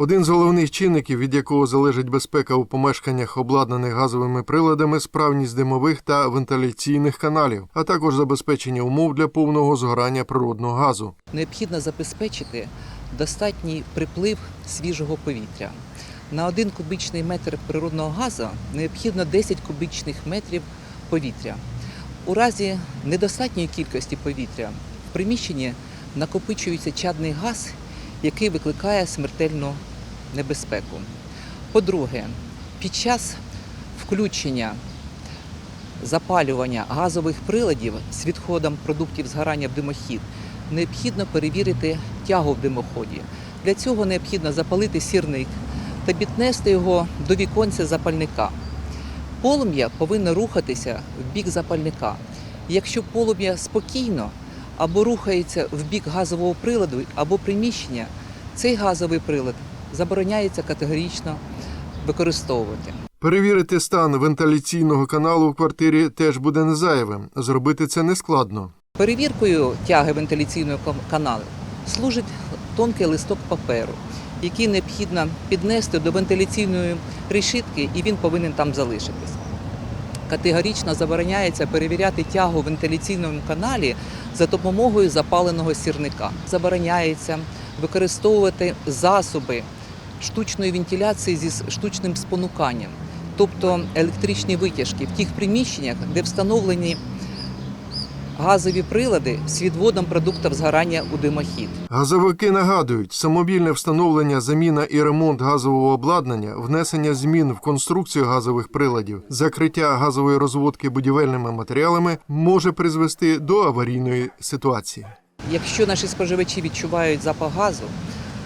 Один з головних чинників, від якого залежить безпека у помешканнях, обладнаних газовими приладами, справність димових та вентиляційних каналів, а також забезпечення умов для повного згорання природного газу. необхідно забезпечити достатній приплив свіжого повітря. На один кубічний метр природного газу необхідно 10 кубічних метрів повітря. У разі недостатньої кількості повітря в приміщенні накопичується чадний газ, який викликає смертельну небезпеку. По-друге, під час включення запалювання газових приладів з відходом продуктів згорання в димохід необхідно перевірити тягу в димоході. Для цього необхідно запалити сірник та піднести його до віконця запальника. Полум'я повинно рухатися в бік запальника. Якщо полум'я спокійно або рухається в бік газового приладу або приміщення, цей газовий прилад забороняється категорично використовувати. Перевірити стан вентиляційного каналу в квартирі теж буде незайвим. Зробити це нескладно. Перевіркою тяги вентиляційного каналу служить тонкий листок паперу, який необхідно піднести до вентиляційної решітки, і він повинен там залишитись. Категорично забороняється перевіряти тягу в вентиляційному каналі за допомогою запаленого сірника. Забороняється використовувати засоби штучної вентиляції зі штучним спонуканням, тобто електричні витяжки в тих приміщеннях, де встановлені газові прилади з відводом продуктів згорання у димохід. Газовики нагадують, самовільне встановлення, заміна і ремонт газового обладнання, внесення змін в конструкцію газових приладів, закриття газової розводки будівельними матеріалами може призвести до аварійної ситуації. Якщо наші споживачі відчувають запах газу,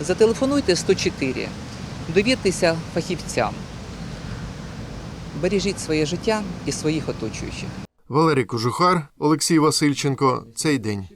зателефонуйте 104, довіртеся фахівцям. Бережіть своє життя і своїх оточуючих. Валерій Кожухар, Олексій Васильченко. Цей день.